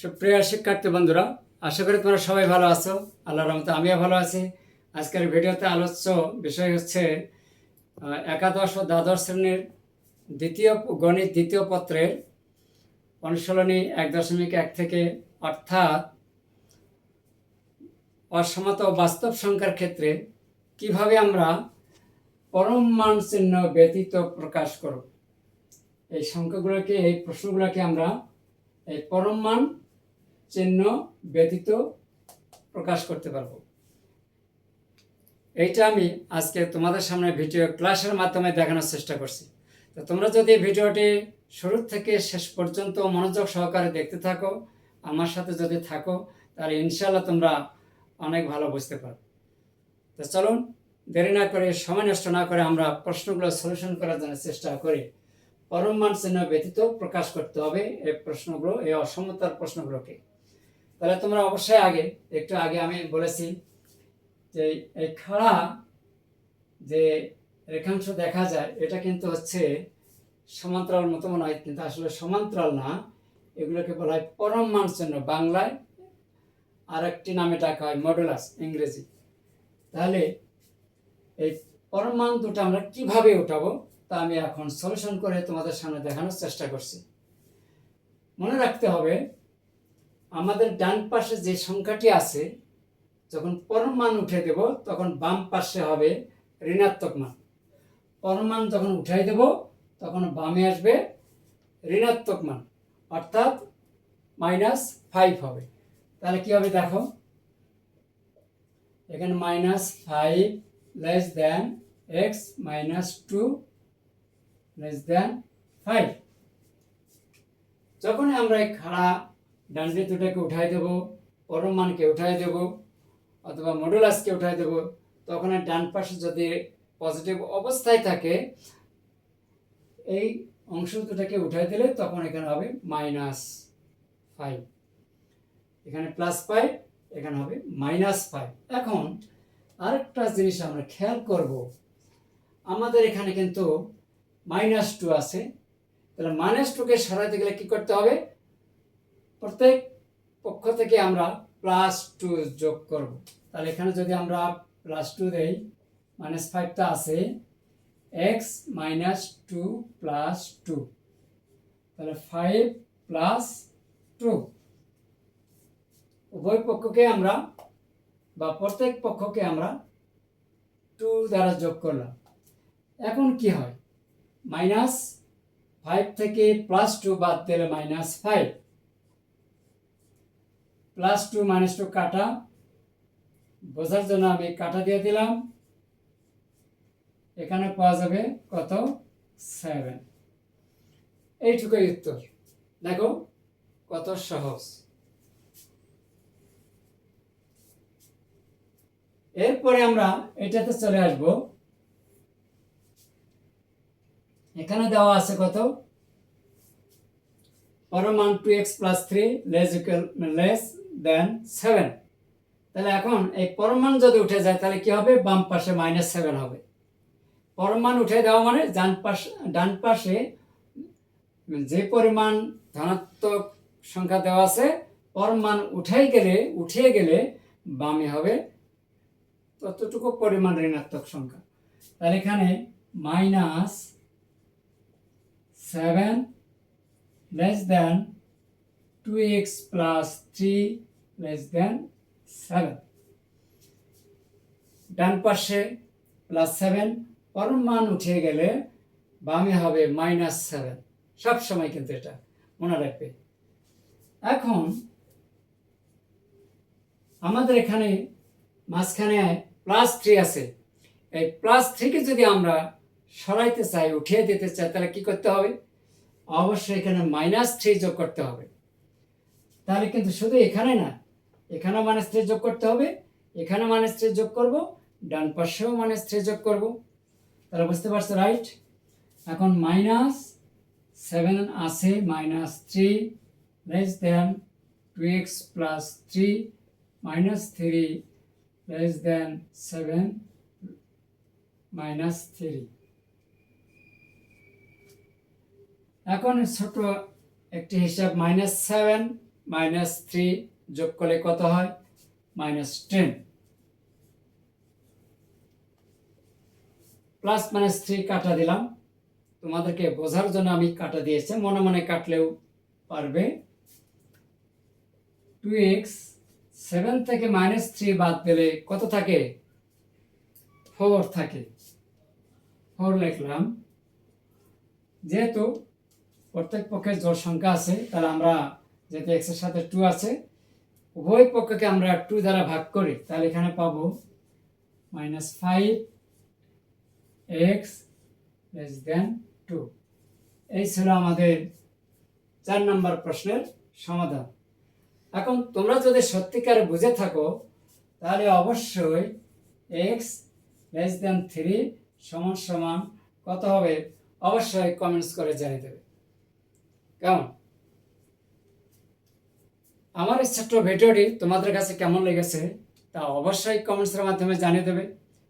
সুপ্রিয় শিক্ষার্থী বন্ধুরা, আশা করি তোমরা সবাই ভালো আছো। আল্লাহর রহমতে আমিও ভালো আছি। আজকের ভিডিওতে আলোচ্য বিষয় হচ্ছে একাদশ ও দ্বাদশ শ্রেণির দ্বিতীয় গণিত দ্বিতীয় পত্রের অনুশীলনী এক দশমিক এক থেকে, অর্থাৎ অসমত বাস্তব সংখ্যার ক্ষেত্রে কীভাবে আমরা পরম মান চিহ্ন ব্যতীত প্রকাশ করব। এই সংখ্যাগুলোকে, এই প্রশ্নগুলোকে আমরা এই পরম মান চিহ্ন ব্যতীত প্রকাশ করতে পারব। এইটা আমি আজকে তোমাদের সামনে ভিডিও ক্লাসের মাধ্যমে দেখানোর চেষ্টা করছি। তো তোমরা যদি ভিডিওটি শুরু থেকে শেষ পর্যন্ত মনোযোগ সহকারে দেখতে থাকো, আমার সাথে যদি থাকো, তাহলে ইনশাল্লাহ তোমরা অনেক ভালো বুঝতে পারো তো চলুন, দেরি না করে, সময় নষ্ট না করে আমরা প্রশ্নগুলো সলিউশন করার জন্য চেষ্টা করি। পরম মান চিহ্ন ব্যতীত প্রকাশ করতে হবে এই প্রশ্নগুলো, এই অসমতার প্রশ্নগুলোকে। তাহলে তোমরা অবশ্যই আগে, একটু আগে আমি বলেছি যে এই খাড়া যে রেখাংশ দেখা যায়, এটা কিন্তু হচ্ছে সমান্তরাল মতো মনে হয়, কিন্তু আসলে সমান্তরাল না। এগুলোকে বলা হয় পরম মান চিহ্ন বাংলায় আর একটি নামে ডাকা হয় মডুলাস ইংরেজি। তাহলে এই পরম মান দুটো আমরা কীভাবে উঠাবো, তা আমি এখন সলিউশন করে তোমাদের সামনে দেখানোর চেষ্টা করছি। মনে রাখতে হবে আমাদের ডান পাশে যে সংখ্যাটি আছে, যখন পরম মান উঠে দেব, তখন বাম পাশে হবে ঋণাত্মক মান। পরম মান যখন উঠাই দেব, তখন বামে আসবে ঋণাত্মক মান, অর্থাৎ মাইনাস ফাইভ হবে। তাহলে কি হবে দেখো, এখানে minus five less than x minus two less than five. যখন আমরা এই খাড়া ডানডি দুটাকে উঠাই দেব পরম মানকে উঠাই দেব অথবা মডুলাসকে উঠাই দেব। তখন এই ডান পাশে যদি পজিটিভ অবস্থায় থাকে, এই অংশ দুটাকে উঠাই দিলে তখন এখানে হবে মাইনাস ফাইভ এখানে প্লাস ফাইভ এখানে হবে মাইনাস ফাইভ এখন আরেকটা জিনিস আমরা খেয়াল করব। আমাদের এখানে কিন্তু মাইনাস টু আছে। তাহলে মাইনাস টুকে সরাতে গেলে কি করতে হবে? প্রত্যেক পক্ষ থেকে আমরা প্লাস টু যোগ করব। তাহলে এখানে যদি আমরা প্লাস টু দেই মাইনাস ফাইভটা আছে x minus two plus two তাহলে ফাইভ প্লাস টু উভয় পক্ষকে আমরা বা প্রত্যেক পক্ষকে আমরা টু দ্বারা যোগ করলাম। এখন কি হয়? মাইনাস ফাইভ থেকে প্লাস টু বাদ দিলে minus five plus two minus two কাটা। বোঝার জন্য আমি কাটা দিয়ে দিলাম। এখানে পাওয়া যাবে কত? সেভেন এইটুকুই উত্তর। দেখো, কত সহজ। এরপরে আমরা এটাতে চলে আসব। এখানে দেওয়া আছে কত? পরমান two x plus three less less than seven তাহলে এখন এই পরমান যদি উঠে যায়, তাহলে কি হবে? বাম পাশে মাইনাস সেভেন হবে। পরমান উঠে দেওয়া মানে ডান পাশে ডান পাশে যে পরিমাণ ধনাত্মক সংখ্যা দেওয়া আছে পরমান উঠাই গেলে, উঠিয়ে গেলে বামে হবে ততটুকু পরিমাণ ঋণাত্মক সংখ্যা। তাহলে এখানে minus seven less than two x plus three less than seven ডান পাশে প্লাস সেভেন পরম মান উঠে গেলে বামে হবে মাইনাস সেভেন সব সময় কিন্তু এটা মনে রাখবে। এখন আমাদের এখানে মাঝখানে প্লাস থ্রি আছে। এই প্লাস থ্রিকে যদি আমরা সরাইতে চাই, উঠিয়ে দিতে চাই, তাহলে কি করতে হবে? অবশ্যই এখানে মাইনাস থ্রি যোগ করতে হবে। তাহলে কিন্তু শুধু এখানে না এখানেও মাইনাস থ্রি যোগ করতে হবে এখানে মাইনাস থ্রি যোগ করব, ডান পাশেও মাইনাস থ্রি যোগ করব। তাহলে বুঝতে পারছ রাইট এখন মাইনাস সেভেন আছে minus three less than two x plus three minus three less than 7 minus 3 এখন ছোট একটি হিসাব মাইনাস সেভেন মাইনাস থ্রি যোগ করলে কত হয়? Minus ten. Plus minus three কাটা দিলাম। তোমাদেরকে বোঝার জন্য আমি কাটা দিয়েছি। মনে মনে কাটলেও পারবে। টু এক্স সেভেন থেকে মাইনাস থ্রি বাদ পেলে কত থাকে? ফোর থাকে। ফোর লিখলাম। যেহেতু প্রত্যেক পক্ষের জোর সংখ্যা আছে, তাহলে আমরা যেহেতু এক্সের সাথে টু আছে উভয় পক্ষকে আমরা টু দ্বারা ভাগ করি, তাহলে এখানে পাবো minus five x less than two এই ছিল আমাদের চার নম্বর প্রশ্নের সমাধান। এখন তোমরা যদি সত্যিকারে বুঝে থাকো, তাহলে অবশ্যই এক্স লেস দেন থ্রি সমান সমান কত হবে? অবশ্যই কমেন্টস করে জানিয়ে দেবে। কেমন? আমার এই ছোট্ট ভিডিওটি তোমাদের কাছে কেমন লেগেছে তা অবশ্যই কমেন্টসের মাধ্যমে জানিয়ে দেবে।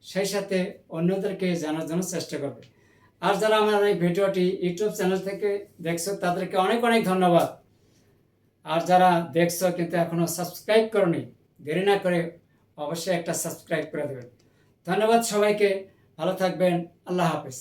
সেই সাথে অন্যদেরকে জানার জন্য চেষ্টা করবে। আর যারা আমার এই ভিডিওটি ইউটিউব চ্যানেল থেকে দেখছ, তাদেরকে অনেক অনেক ধন্যবাদ। আর যারা দেখছ কিন্তু এখনও সাবস্ক্রাইব করনি, দেরি না করে অবশ্যই একটা সাবস্ক্রাইব করে দেবেন ধন্যবাদ সবাইকে, ভালো থাকবেন, আল্লাহ হাফিজ।